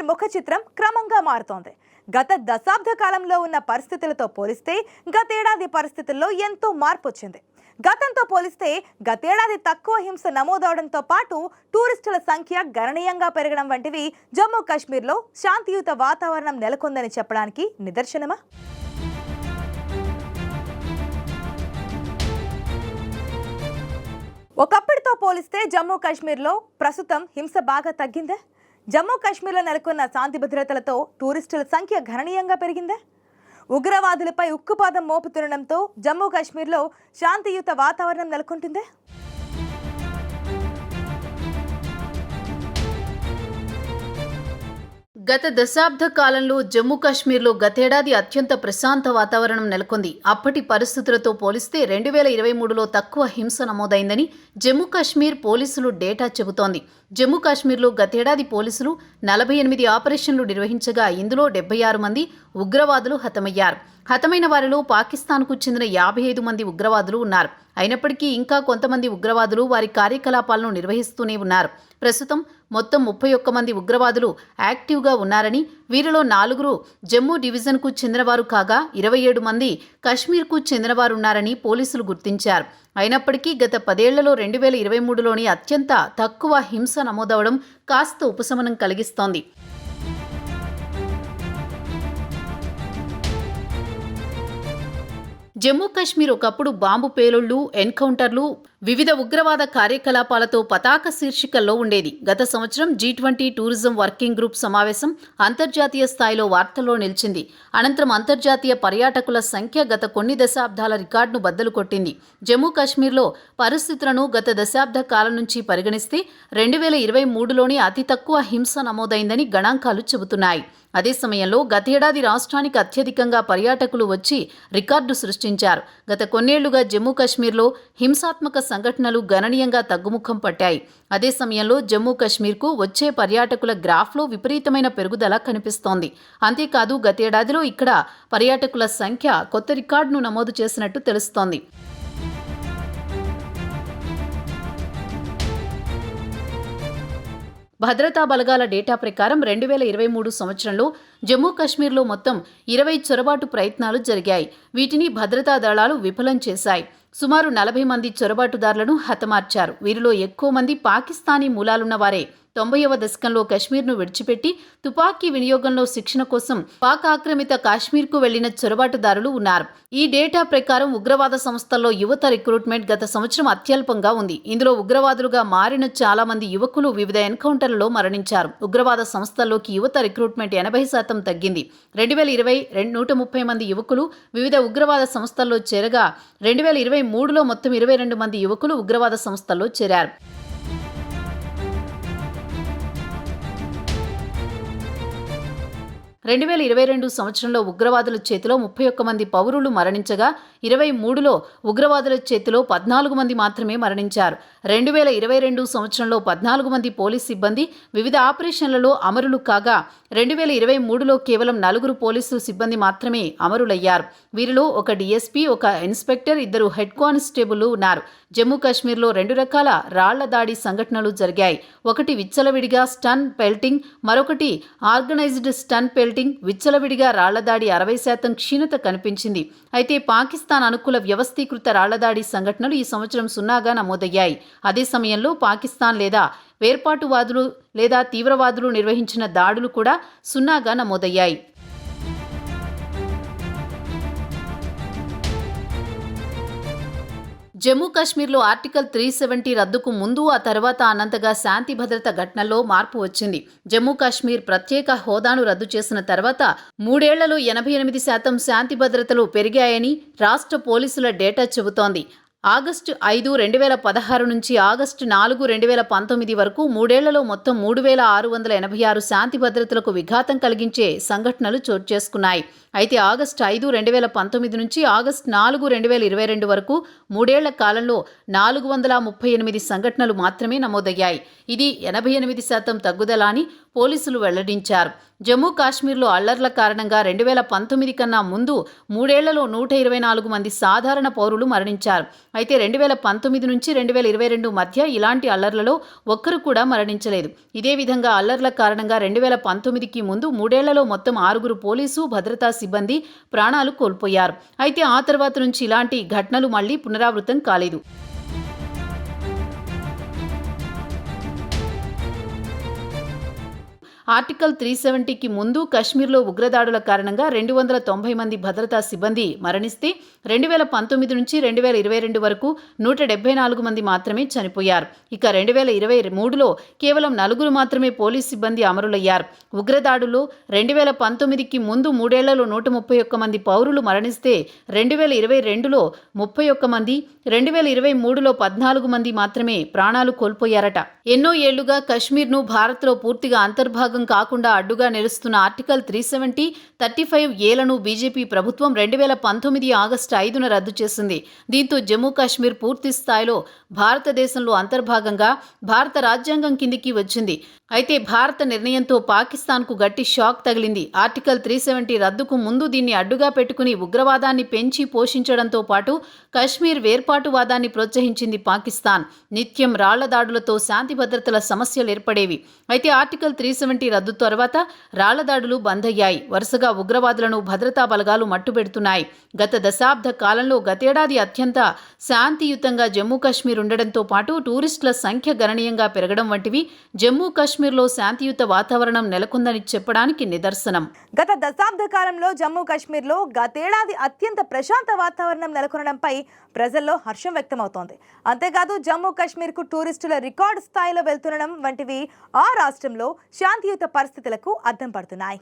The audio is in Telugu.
కేసీఆర్ ముఖ చిత్రం క్రమంగా మారుతోంది. గత దశాబ్ద కాలంలో ఉన్న పరిస్థితులతో పోలిస్తే గతేడాది పరిస్థితుల్లో ఎంతో మార్పు వచ్చింది గతంతో పోలిస్తే గతేడాది తక్కువ హింస నమోదవడంతో పాటు టూరిస్టుల సంఖ్య గణనీయంగా పెరగడం వంటివి జమ్మూ కాశ్మీర్లో శాంతియుత వాతావరణం నెలకొందని చెప్పడానికి నిదర్శనమా? ఒకప్పటితో పోలిస్తే జమ్మూ కాశ్మీర్లో ప్రస్తుతం హింస బాగా తగ్గిందే? జమ్మూ కాశ్మీర్లో నెలకొన్న శాంతి భద్రతలతో టూరిస్టుల సంఖ్య గణనీయంగా పెరిగిందా. ఉగ్రవాదులపై ఉక్కుపాదం మోపుతుండడంతో జమ్మూ కాశ్మీర్లో శాంతియుత వాతావరణం నెలకొంటుందే. గత దశాబ్ద కాలంలో జమ్మూ కాశ్మీర్లో గతేడాది అత్యంత ప్రశాంత వాతావరణం నెలకొంది. అప్పటి పరిస్థితులతో పోలిస్తే రెండు వేల ఇరవై మూడులో తక్కువ హింస నమోదైందని జమ్మూ కాశ్మీర్ పోలీసులు డేటా చెబుతోంది. జమ్మూ కాశ్మీర్లో గతేడాది పోలీసులు నలభై ఎనిమిది ఆపరేషన్లు నిర్వహించగా ఇందులో డెబ్బై ఆరు మంది ఉగ్రవాదులు హతమయ్యారు. హతమైన వారిలో పాకిస్తాన్కు చెందిన యాభై ఐదు మంది ఉగ్రవాదులు ఉన్నారు. అయినప్పటికీ ఇంకా కొంతమంది ఉగ్రవాదులు వారి కార్యకలాపాలను నిర్వహిస్తూనే ఉన్నారు. ప్రస్తుతం మొత్తం ముప్పై ఒక్క మంది ఉగ్రవాదులు యాక్టివ్గా ఉన్నారని వీరిలో నాలుగురు జమ్మూ డివిజన్కు చెందినవారు కాగా ఇరవై ఏడు మంది కశ్మీర్కు చెందినవారున్నారని పోలీసులు గుర్తించారు. అయినప్పటికీ గత పదేళ్ళలో రెండు వేల ఇరవై మూడులోని అత్యంత తక్కువ హింస నమోదవడం కాస్త ఉపశమనం కలిగిస్తోంది. జమ్మూ కాశ్మీర్ ఒకప్పుడు బాంబు పేలుళ్ళు ఎన్కౌంటర్లు వివిధ ఉగ్రవాద కార్యకలాపాలతో పతాక శీర్షికల్లో ఉండేది. గత సంవత్సరం G twenty tourism working group సమావేశం అంతర్జాతీయ స్థాయిలో వార్తల్లో నిలిచింది. అనంతరం అంతర్జాతీయ పర్యాటకుల సంఖ్య గత కొన్ని దశాబ్దాల రికార్డును బద్దలు కొట్టింది. జమ్మూ కాశ్మీర్లో పరిస్థితులను గత దశాబ్ద కాలం నుంచి పరిగణిస్తే రెండు వేల ఇరవై మూడులోనే అతి తక్కువ హింస నమోదైందని గణాంకాలు చెబుతున్నాయి. అదే సమయంలో గతేడాది రాష్ట్రానికి అత్యధికంగా పర్యాటకులు వచ్చి రికార్డు సృష్టించారు. గత కొన్నేళ్ళుగా జమ్మూ కాశ్మీర్లో హింసాత్మక సంఘటనలు గణనీయంగా తగ్గుముఖం పట్టాయి. అదే సమయంలో జమ్మూ కాశ్మీర్కు వచ్చే పర్యాటకుల గ్రాఫ్లో విపరీతమైన పెరుగుదల కనిపిస్తోంది. అంతేకాదు గతేడాదిలో ఇక్కడ పర్యాటకుల సంఖ్య కొత్త రికార్డును నమోదు చేసినట్టు తెలుస్తోంది. భద్రతా బలగాల డేటా ప్రకారం రెండు వేల ఇరవై మూడు సంవత్సరంలో జమ్మూ కాశ్మీర్లో మొత్తం ఇరవై చొరబాటు ప్రయత్నాలు జరిగాయి. వీటిని భద్రతా దళాలు విఫలం చేశాయి. సుమారు నలభై మంది చొరబాటుదారులను హతమార్చారు. వీరిలో ఎక్కువ మంది పాకిస్తానీ మూలాలున్న వారే. తొంభైవ దశకంలో కశ్మీర్ను విడిచిపెట్టి తుపాకీ వినియోగంలో శిక్షణ కోసం పాక్ ఆక్రమిత కాశ్మీర్కు వెళ్ళిన చొరబాటుదారులు ఉన్నారు. ఈ డేటా ప్రకారం ఉగ్రవాద సంస్థల్లో యువత రిక్రూట్మెంట్ గత సంవత్సరం అత్యల్పంగా ఉంది. ఇందులో ఉగ్రవాదులుగా మారిన చాలా మంది యువకులు వివిధ ఎన్కౌంటర్లలో మరణించారు. ఉగ్రవాద సంస్థల్లోకి యువత రిక్రూట్మెంట్ ఎనభై శాతం తగ్గింది. రెండు వేల ఇరవై రెండు నూట ముప్పై మంది యువకులు వివిధ ఉగ్రవాద సంస్థల్లో చేరగా రెండు వేల ఇరవై మూడులో మొత్తం ఇరవై రెండు మంది యువకులు ఉగ్రవాద సంస్థల్లో చేరారు. రెండు వేల ఇరవై రెండు సంవత్సరంలో ఉగ్రవాదుల చేతిలో ముప్పై ఒక్క మంది పౌరులు మరణించగా ఇరవై మూడులో ఉగ్రవాదుల చేతిలో పద్నాలుగు మంది మాత్రమే మరణించారు. రెండు వేల ఇరవై రెండు సంవత్సరంలో పద్నాలుగు మంది పోలీస్ సిబ్బంది వివిధ ఆపరేషన్లలో అమరులు కాగా రెండు వేల ఇరవై మూడులో కేవలం నలుగురు పోలీసు సిబ్బంది మాత్రమే అమరులయ్యారు. వీరిలో ఒక డీఎస్పీ ఒక ఇన్స్పెక్టర్ ఇద్దరు హెడ్ కానిస్టేబుల్ ఉన్నారు. జమ్మూ కాశ్మీర్లో రెండు రకాల రాళ్ళ దాడి సంఘటనలు జరిగాయి. ఒకటి విచ్చలవిడిగా స్టన్ పెల్టింగ్ మరొకటి ఆర్గనైజ్డ్ స్టన్ పెల్టింగ్. విచ్చలవిడిగా రాళ్ళదాడి అరవై శాతం క్షీణత కనిపించింది. అయితే పాకిస్తాన్ అనుకూల వ్యవస్థీకృత రాళ్ళదాడి సంఘటనలు ఈ సంవత్సరం సున్నాగా నమోదయ్యాయి. అదే సమయంలో పాకిస్తాన్ లేదా వేర్పాటువాదులు లేదా తీవ్రవాదులు నిర్వహించిన దాడులు కూడా సున్నాగా నమోదయ్యాయి. జమ్మూ కాశ్మీర్లో ఆర్టికల్ త్రీ సెవెంటీ రద్దుకు ముందు ఆ తర్వాత అనంతగా శాంతి భద్రత ఘటనలో మార్పు వచ్చింది. జమ్మూ కాశ్మీర్ ప్రత్యేక హోదాను రద్దు చేసిన తర్వాత మూడేళ్ళలో ఎనభై ఎనిమిది శాతం శాంతి భద్రతలు పెరిగాయని రాష్ట్ర పోలీసుల డేటా చెబుతోంది. ఆగస్టు ఐదు రెండు వేల పదహారు నుంచి ఆగస్టు నాలుగు రెండు వేల పంతొమ్మిది వరకు మూడేళ్ళలో మొత్తం మూడు వేల ఆరు వందల ఎనభై ఆరు శాంతి భద్రతలకు విఘాతం కలిగించే సంఘటనలు చోటు చేసుకున్నాయి. అయితే ఆగస్టు ఐదు రెండు వేల పంతొమ్మిది నుంచి ఆగస్టు నాలుగు రెండు వేల ఇరవై రెండు వరకు మూడేళ్ళ కాలంలో నాలుగు వందల ముప్పై ఎనిమిది సంఘటనలు మాత్రమే నమోదయ్యాయి. ఇది ఎనభై ఎనిమిది శాతం తగ్గుదల అని పోలీసులు వెల్లడించారు. జమ్మూ కాశ్మీర్లో అల్లర్ల కారణంగా రెండు వేల పంతొమ్మిది కన్నా ముందు మూడేళ్ళలో నూట ఇరవై నాలుగు మంది సాధారణ పౌరులు మరణించారు. అయితే రెండు వేల పంతొమ్మిది నుంచి రెండు వేల ఇరవై రెండు మధ్య ఇలాంటి అల్లర్లలో ఒక్కరు కూడా మరణించలేదు. ఇదే విధంగా అల్లర్ల కారణంగా రెండు వేల పంతొమ్మిదికి ముందు మూడేళ్ళలో మొత్తం ఆరుగురు పోలీసు భద్రతా సిబ్బంది ప్రాణాలు కోల్పోయారు. అయితే ఆ తర్వాత నుంచి ఇలాంటి ఘటనలు మళ్ళీ పునరావృతం కాలేదు. ఆర్టికల్ త్రీ సెవెంటీకి ముందు కశ్మీర్లో ఉగ్రదాడుల కారణంగా రెండు వందల తొంభై మంది భద్రతా సిబ్బంది మరణిస్తే రెండు వేల పంతొమ్మిది నుంచి రెండు వేల ఇరవై రెండు వరకు నూట డెబ్బై నాలుగు మంది మాత్రమే చనిపోయారు. ఇక రెండు వేల ఇరవై మూడులో కేవలం నలుగురు మాత్రమే పోలీస్ సిబ్బంది అమరులయ్యారు. ఉగ్రదాడులు రెండు వేల పంతొమ్మిదికి ముందు మూడేళ్ళలో నూట ముప్పై ఒక్క మంది పౌరులు మరణిస్తే రెండు వేల ఇరవై రెండులో ముప్పై ఒక్క మంది రెండు వేల ఇరవై మూడులో పద్నాలుగు మంది మాత్రమే ప్రాణాలు కోల్పోయారట. ఎన్నో ఏళ్ళుగా కశ్మీర్ను భారత్లో పూర్తిగా అంతర్భాగం కాకుండా అడ్డుగా నిలుస్తున్న article three seventy thirty five ఏలను BJP ప్రభుత్వం రెండు వేల పంతొమ్మిది ఆగస్టు ఐదున రద్దు చేసింది. దీంతో జమ్మూ కాశ్మీర్ పూర్తి స్థాయిలో భారతదేశంలో అంతర్భాగంగా భారత రాజ్యాంగం కిందికి వచ్చింది. అయితే భారత నిర్ణయంతో పాకిస్తాన్కు గట్టి షాక్ తగిలింది. ఆర్టికల్ త్రీ సెవెంటీ రద్దుకు ముందు దీన్ని అడ్డుగా పెట్టుకుని ఉగ్రవాదాన్ని పెంచి పోషించడంతో పాటు కశ్మీర్ వేర్పాటువాదాన్ని ప్రోత్సహించింది పాకిస్తాన్. నిత్యం రాళ్ళ దాడులతో శాంతి భద్రతల సమస్యలు ఏర్పడేవి. అయితే ఆర్టికల్ త్రీ సెవెంటీ రద్దు తర్వాత రాళ్ళ దాడులు బంద్ అయ్యాయి వరుసగా ఉగ్రవాదులను భద్రతా బలగాలు మట్టుబెడుతున్నాయి. గత దశాబ్ద కాలంలో గతేడాది అత్యంత శాంతియుతంగా జమ్మూ కాశ్మీర్ ఉండడంతో పాటు టూరిస్టుల సంఖ్య గణనీయంగా పెరగడం వంటివి జమ్మూ కాశ్మీర్లో శాంతియుత వాతావరణం నెలకొందని చెప్పడానికి నిదర్శనం. గత దశాబ్ద కాలంలో జమ్మూ కాశ్మీర్లో గతేడాది అత్యంత ప్రశాంత వాతావరణం నెలకొనడంపై ప్రజల్లో హర్షం వ్యక్తమవుతోంది. అంతేకాదు జమ్మూ కాశ్మీర్కు టూరిస్టుల రికార్డు స్థాయిలో వెళ్తుండడం వంటివి ఆ రాష్ట్రంలో శాంతియుత పరిస్థితులకు అద్దం పడుతున్నాయి.